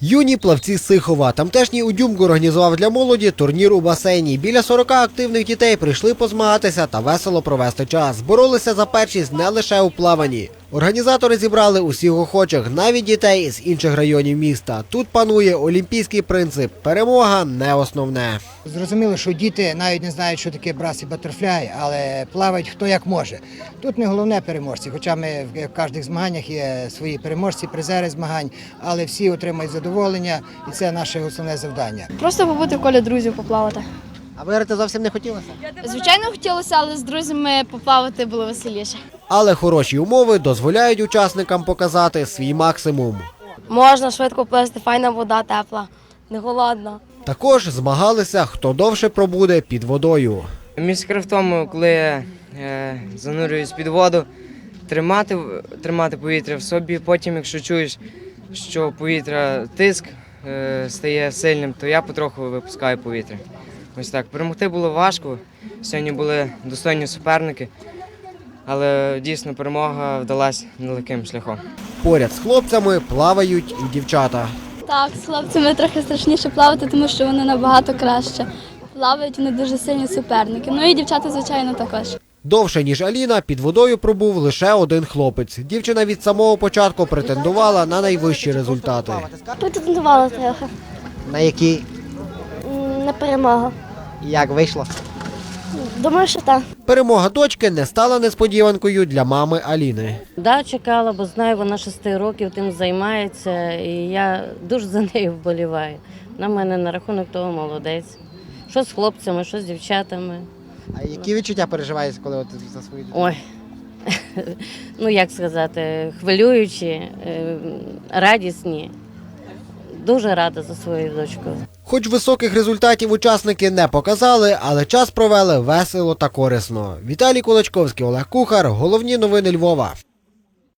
Юні плавці Сихова. Тамтешній Удюмк організував для молоді турнір у басейні. Біля 40 активних дітей прийшли позмагатися та весело провести час. Боролися за першість не лише у плаванні. Організатори зібрали усіх охочих, навіть дітей з інших районів міста. Тут панує олімпійський принцип. Перемога не основне. Зрозуміло, що діти навіть не знають, що таке брас і батерфляй, але плавають хто як може. Тут не головне переможці, хоча ми в кожних змаганнях є свої переможці, призери змагань, але всі отримають задоволення, і це наше основне завдання. Просто побути в колі друзів поплавати. А виграти зовсім не хотілося. Звичайно, хотілося, але з друзями поплавати було веселіше. Але хороші умови дозволяють учасникам показати свій максимум. Можна швидко плисти, файна вода тепла, не голодна. Також змагалися, хто довше пробуде під водою. Мій секрет в тому, коли я е, занурююсь під воду, тримати, тримати повітря в собі. Потім, якщо чуєш, що повітря тиск е, стає сильним, то я потроху випускаю повітря. Ось так. Перемогти було важко. Сьогодні були достойні суперники, але дійсно перемога вдалася нелегким шляхом. Поряд з хлопцями плавають і дівчата. Так, з хлопцями трохи страшніше плавати, тому що вони набагато краще. Плавають вони дуже сильні суперники. Ну і дівчата, звичайно, також. Довше ніж Аліна, під водою пробув лише один хлопець. Дівчина від самого початку претендувала на найвищі результати. Претендувала трохи На які на перемогу. як вийшло? Думаю, що так. Перемога дочки не стала несподіванкою для мами Аліни. Да, чекала, бо знаю, вона шести років тим займається, і я дуже за нею вболіваю. На мене на рахунок того молодець. Що з хлопцями, що з дівчатами. А які відчуття переживаєш, коли от за свої Ой, ну як сказати, хвилюючі, е, радісні. Дуже рада за свою дочку. Хоч високих результатів учасники не показали, але час провели весело та корисно. Віталій Кулачковський, Олег Кухар. Головні новини Львова.